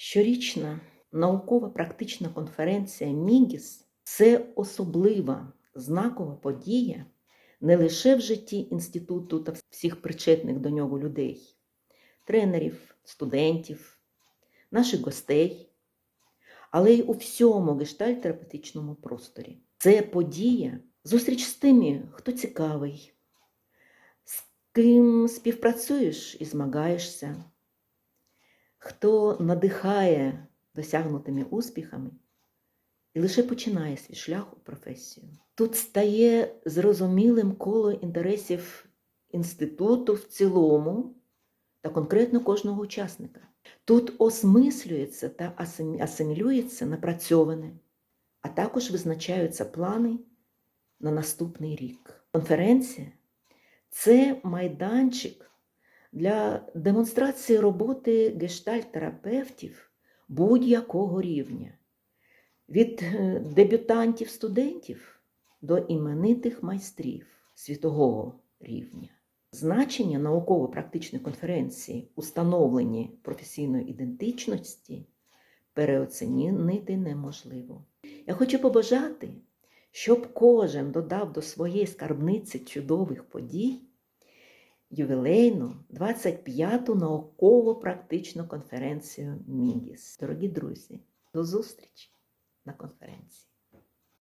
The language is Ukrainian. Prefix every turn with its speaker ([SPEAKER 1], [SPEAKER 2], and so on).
[SPEAKER 1] Щорічна наукова практична конференція Мігіс це особлива знакова подія не лише в житті інституту та всіх причетних до нього людей, тренерів, студентів, наших гостей, але й у всьому гештальтерапевтичному просторі. Це подія, зустріч з тими, хто цікавий, з ким співпрацюєш і змагаєшся, хто надихає досягнутими успіхами і лише починає свій шлях у професію. Тут стає зрозумілим коло інтересів інституту в цілому та конкретно кожного учасника. Тут осмислюється та асимілюється напрацьоване, а також визначаються плани на наступний рік. Конференція це майданчик для демонстрації роботи гештальт-терапевтів будь-якого рівня від е, дебютантів студентів до іменитих майстрів світового рівня. Значення науково-практичної конференції у професійної ідентичності переоцінити неможливо. Я хочу побажати, щоб кожен додав до своєї скарбниці чудових подій ювілейну 25-ту науково-практичну конференцію Мігіс. Дорогі друзі, до зустрічі на конференції.